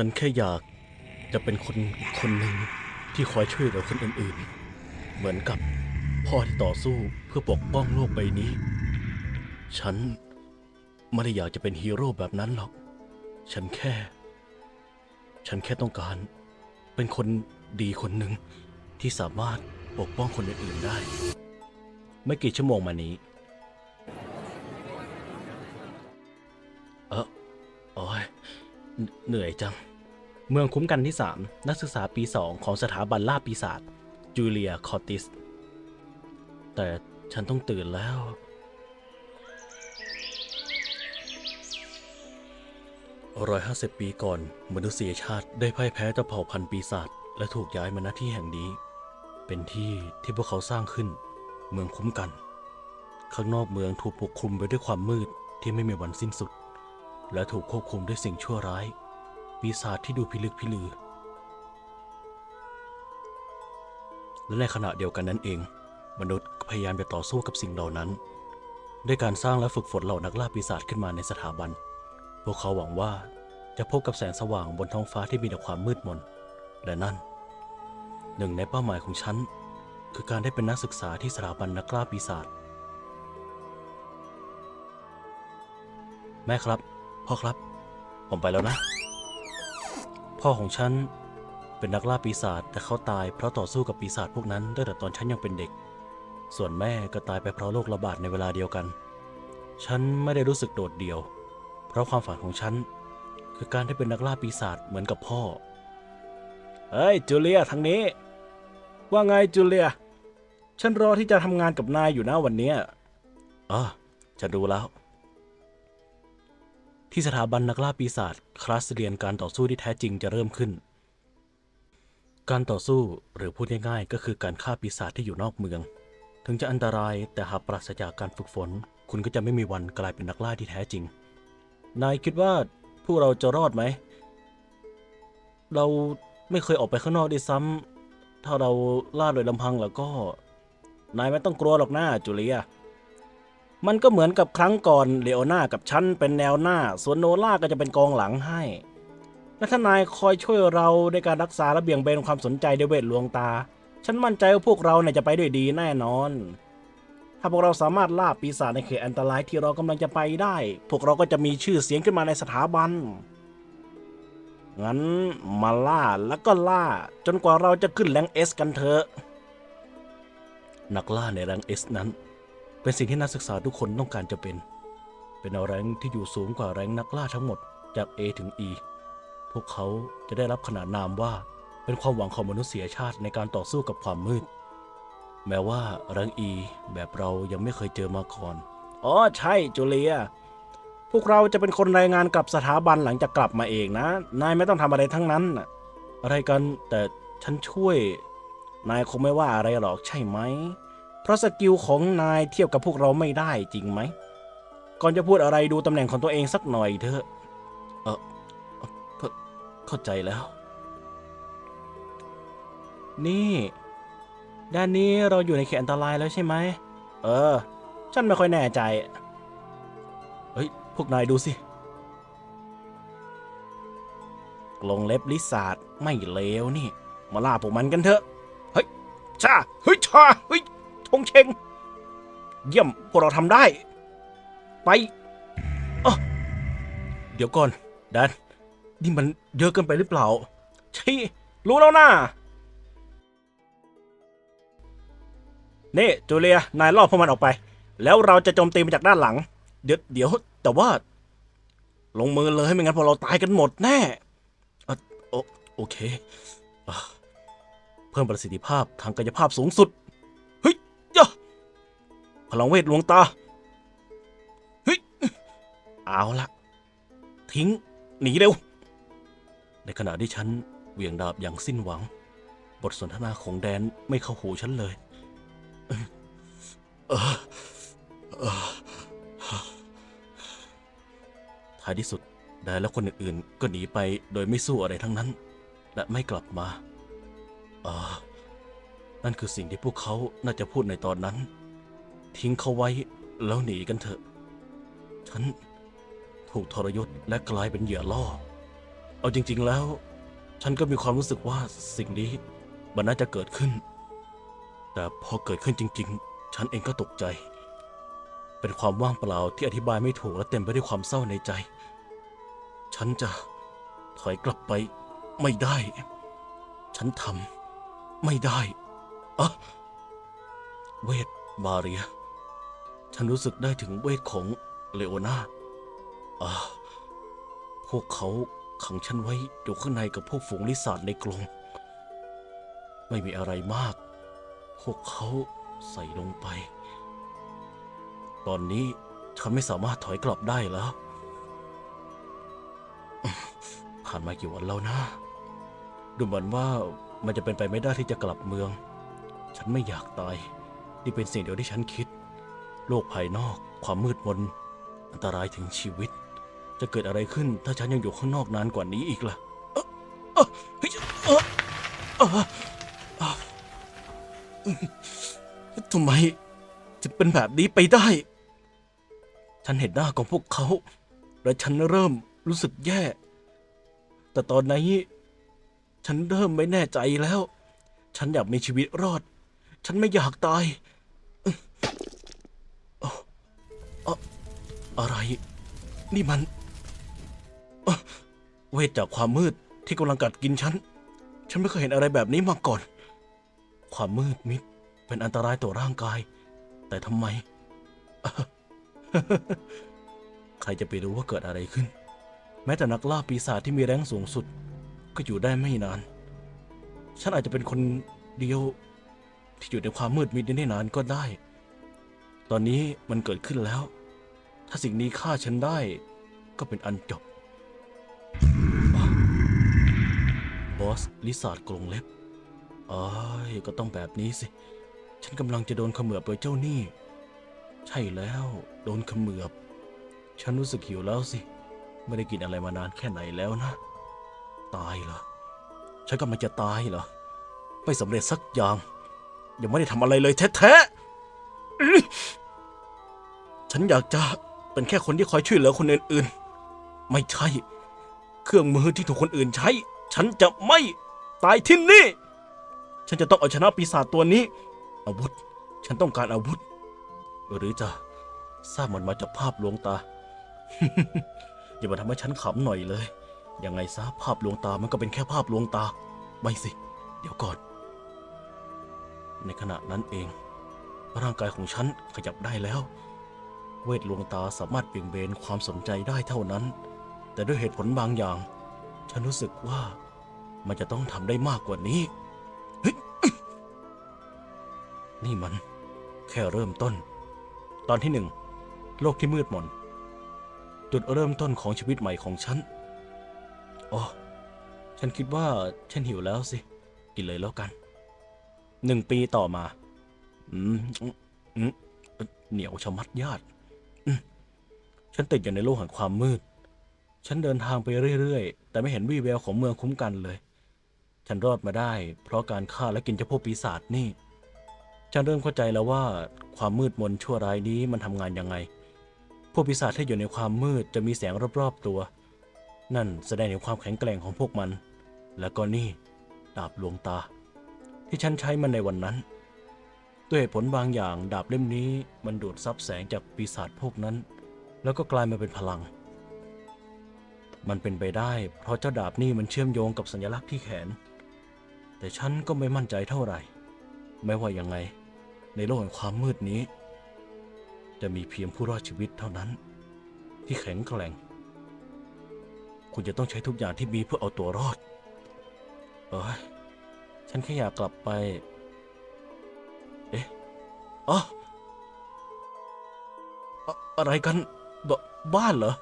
ฉันแค่อยากจะเป็นคนคนหนึ่งที่คอยช่วยเหลือคนอื่นๆ เหมือนกับพ่อที่ต่อสู้เพื่อปกป้องโลกใบนี้ ฉันไม่ได้อยากจะเป็นฮีโร่แบบนั้นหรอก ฉันแค่ ฉันแค่ต้องการ เป็นคนดีคนหนึ่งที่สามารถปกป้องคนอื่นๆได้ ไม่กี่ชั่วโมงมานี้ เออโอ้ยเหนเหนื่อยจัง เมืองคุ้มกันที่ 3 นักศึกษาปี 2 ของสถาบันล่าปีศาจจูเลียคอติส แต่ฉันต้องตื่นแล้วร้อยห้าสิบปีก่อน มนุษยชาติได้พ่ายแพ้ต่อเผ่าพันธุ์ปีศาจและถูกย้ายมาณที่แห่งนี้ เป็นที่ที่พวกเขาสร้างขึ้น เมืองคุ้มกัน ข้างนอกเมืองถูกปกคลุมไปด้วยความมืดที่ไม่มีวันสิ้นสุด และถูกควบคุมด้วยสิ่งชั่วร้าย ปีศาจที่ดูพิลึกพิลือ และในขณะเดียวกันนั้นเอง มนุษย์พยายามจะต่อสู้กับสิ่งเหล่านั้น ด้วยการสร้างและฝึกฝนเหล่านักล่าปีศาจขึ้นมาในสถาบัน พวกเขาหวังว่าจะพบกับแสงสว่างบนท้องฟ้าที่มีแต่ความมืดมน และนั่น หนึ่งในเป้าหมายของฉัน คือการได้เป็นนักศึกษาที่สถาบันนักล่าปีศาจแม่ครับ พ่อครับ ผมไปแล้วนะ พ่อของฉันเป็นนักล่าปีศาจแต่เขาตายเพราะต่อสู้กับปีศาจพวกนั้นตั้งแต่ตอนฉันยังเป็นเด็ก ส่วนแม่ก็ตายไปเพราะโรคระบาดในเวลาเดียวกัน ฉันไม่ได้รู้สึกโดดเดี่ยว เพราะความฝันของฉัน คือการได้เป็นนักล่าปีศาจเหมือนกับพ่อ เฮ้ยจูเลียทางนี้ ว่าไงจูเลีย ฉันรอที่จะทำงานกับนายอยู่นะวันเนี้ยอ๋อจะดูแล้ว ที่สถาบันนักล่าปีศาจคลาสเรียนการต่อสู้ที่แท้จริงจะเริ่มขึ้น การต่อสู้หรือพูดง่ายๆ ก็คือการฆ่าปีศาจที่อยู่นอกเมือง ถึงจะอันตรายแต่หากปราศจากการฝึกฝน คุณก็จะไม่มีวันกลายเป็นนักล่าที่แท้จริง นายคิดว่าพวกเราจะรอดไหม เราไม่เคยออกไปข้างนอกด้วยซ้ำถ้าเราล่าโดยลำพังแล้วก็ นายไม่ต้องกลัวหรอกนะจูเลีย มันก็เหมือนกับครั้งก่อนเลโอนากับฉันเป็นแนวหน้า ส่วนโนล่าก็จะเป็นกองหลังให้ และถ้านายคอยช่วยเราในการรักษาและเบี่ยงเบนความสนใจด้วยเวทลวงตา ฉันมั่นใจว่าพวกเราเนี่ยจะไปด้วยดีแน่นอน ถ้าพวกเราสามารถล่าปีศาจในเขตอันตรายที่เรากำลังจะไปได้ พวกเราก็จะมีชื่อเสียงขึ้นมาในสถาบัน งั้นมาล่าแล้วก็ล่า จนกว่าเราจะขึ้นแรงเอสกันเถอะ นักล่าในแรงเอสนั้น เป็นสิ่งที่นักศึกษาทุกคนต้องการจะเป็น เป็นแรงที่อยู่สูงกว่าแรงนักล่าทั้งหมดจาก A ถึง E พวกเขาจะได้รับขนานนามว่าเป็นความหวังของมนุษยชาติในการต่อสู้กับความมืด แม้ว่าแรง E แบบเรายังไม่เคยเจอมาก่อน อ๋อใช่จูเลีย พวกเราจะเป็นคนรายงานกับสถาบันหลังจากกลับมาเองนะ นายไม่ต้องทำอะไรทั้งนั้นนะอะไรกันแต่ฉันช่วย นายคงไม่ว่าอะไรหรอกใช่ไหม ราะสกิลของนายเทียบกับพวกเราไม่ได้จริงไหม ก่อนจะพูดอะไรดูตำแหน่งของตัวเองสักหน่อยเถอะ เออเอ่อเข้าเข้าใจแล้ว นี่ ด้านนี้เราอยู่ในเขตอันตรายแล้วใช่ไหม เออ ฉันไม่ค่อยแน่ใจ เฮ้ย พวกนายดูสิ กลงเล็บลิซาร์ดไม่เลวนี่ มาล่าพวกมันกันเถอะ เฮ้ยชาเฮ้ยชาเฮ้ย ชงเชง เยี่ยมพวกเราทำได้ ไปเออเดี๋ยวก่อนแดนนี่มันเยอะเกินไปหรือเปล่า ใช่ รู้แล้วนะนี่จูเลีย นายล่อพวกมันออกไป แล้วเราจะโจมตีมาจากด้านหลัง เดี๋ยวเดี๋ยวแต่ว่า ลงมือเลยไม่งั้นพวกเราตายกันหมดแน่โอโอเค เพิ่มประสิทธิภาพทางกายภาพสูงสุด ยะพลังเวทหลวงตาเฮ้ยเอาละทิ้งหนีเร็ว ในขณะที่ฉันเหวี่ยงดาบอย่างสิ้นหวัง บทสนทนาของแดนไม่เข้าหูฉันเลยท้ายที่สุดแดนและคนอื่นๆ ก็หนีไปโดยไม่สู้อะไรทั้งนั้น และไม่กลับมาอ่า นั่นคือสิ่งที่พวกเขาน่าจะพูดในตอนนั้น ทิ้งเขาไว้แล้วหนีกันเถอะ ฉันถูกทรยศและกลายเป็นเหยื่อล่อ เอาจริง ๆแล้ว ฉันก็มีความรู้สึกว่าสิ่งนี้มันน่าจะเกิดขึ้น แต่พอเกิดขึ้นจริง ๆ ฉันเองก็ตกใจ เป็นความว่างเปล่าที่อธิบายไม่ถูกและเต็มไปด้วยความเศร้าในใจ ฉันจะถอยกลับไปไม่ได้ ฉันทำไม่ได้ อะเวทบาเรีย ฉันรู้สึกได้ถึงเวทของเลโอนาอ่าพวกเขาขังฉันไว้อยู่ข้างในกับพวกฝูงลิซาร์ดในกรงไม่มีอะไรมาก พวกเขาใส่ลงไป ตอนนี้ฉันไม่สามารถถอยกลับได้แล้ว ผ่านมากี่วันแล้วนะ ดูเหมือนว่ามันจะเป็นไปไม่ได้ที่จะกลับเมือง ฉันไม่อยากตาย นี่เป็นสิ่งเดียวที่ฉันคิด โลกภายนอก ความมืดมน อันตรายถึงชีวิต จะเกิดอะไรขึ้นถ้าฉันยังอยู่ข้างนอกนานกว่านี้อีกล่ะเอ่อเอ่อเฮ้ยเอ่ออ่อทำไมถึงเป็นแบบนี้ไปได้ ฉันเห็นหน้าของพวกเขา และฉันเริ่มรู้สึกแย่ แต่ตอนนี้ ฉันเริ่มไม่แน่ใจแล้ว ฉันอยากมีชีวิตรอด ฉันไม่อยากตายเอ่อเอ่อเอ่ออะไร นี่มัน เวทจากความมืดที่กำลังกัดกินฉัน ฉันไม่เคยเห็นอะไรแบบนี้มาก่อน ความมืดมิดเป็นอันตรายต่อร่างกาย แต่ทำไม ใครจะไปรู้ว่าเกิดอะไรขึ้น แม้แต่นักล่าปีศาจที่มีแรงสูงสุด ก็อยู่ได้ไม่นาน ฉันอาจจะเป็นคนเดียว ที่อยู่ในความมืดมิดนี้ได้นานก็ได้ ตอนนี้มันเกิดขึ้นแล้ว ถ้าสิ่งนี้ฆ่าฉันได้ ก็เป็นอันจบบอสลิซาร์ดกรงเล็บอ้ายก็ต้องแบบนี้สิ ฉันกำลังจะโดนขมือบโดยเจ้านี้ใช่แล้ว โดนขมือบ ฉันรู้สึกหิวแล้วสิ ไม่ได้กินอะไรมานานแค่ไหนแล้วนะ ตายเหรอ ฉันกำลังจะตายเหรอ ไม่สำเร็จสักอย่าง ยังไม่ได้ทำอะไรเลยแท้ๆ ฉันอยากจะเป็นแค่คนที่คอยช่วยเหลือคนอื่นๆ ไม่ใช่ เครื่องมือที่ถูกคนอื่นใช้ ฉันจะไม่ตายที่นี่ ฉันจะต้องเอาชนะปีศาจตัวนี้ อาวุธ ฉันต้องการอาวุธ หรือจะสร้างมันมาจากภาพลวงตา อย่ามาทำให้ฉันขำหน่อยเลย ยังไงซะภาพลวงตามันก็เป็นแค่ภาพลวงตา ไม่สิ เดี๋ยวก่อน ในขณะนั้นเอง ร่างกายของฉันขยับได้แล้ว เวทลวงตาสามารถเบี่ยงเบนความสนใจได้เท่านั้น แต่ด้วยเหตุผลบางอย่าง ฉันรู้สึกว่ามันจะต้องทำได้มากกว่านี้ นี่มัน แค่เริ่มต้น ตอนที่หนึ่งโลกที่มืดมน จุดเริ่มต้นของชีวิตใหม่ของฉันอ๋อฉันคิดว่าฉันหิวแล้วสิ กินเลยแล้วกัน หนึ่งปีต่อมา อืมอืมเหนียวชะมัดญาติอืมฉันติดอยู่ในโลกแห่งความมืด ฉันเดินทางไปเรื่อยๆ แต่ไม่เห็นวี่แววของเมืองคุ้มกันเลย ฉันรอดมาได้ เพราะการฆ่าและกินเจ้าพวกปีศาจนี่ ฉันเริ่มเข้าใจแล้วว่าความมืดมนชั่วร้ายนี้มันทำงานยังไง พวกปีศาจที่อยู่ในความมืดจะมีแสงรอบๆตัว นั่นแสดงถึงความแข็งแกร่งของพวกมัน แล้วก็นี่ดาบหลวงตา ที่ฉันใช้มันในวันนั้น ด้วยผลบางอย่างดาบเล่มนี้มันดูดซับแสงจากปีศาจพวกนั้น แล้วก็กลายมาเป็นพลัง มันเป็นไปได้เพราะเจ้าดาบนี่มันเชื่อมโยงกับสัญลักษณ์ที่แขน แต่ฉันก็ไม่มั่นใจเท่าไหร่ ไม่ว่ายังไง ในโลกแห่งความมืดนี้ จะมีเพียงผู้รอดชีวิตเท่านั้น ที่แข็งแกร่ง คุณจะต้องใช้ทุกอย่างที่มีเพื่อเอาตัวรอดเอ้ย ฉันแค่อยากกลับไป เอ๊ะอ๋ออะไรกันบบ้านเหรอ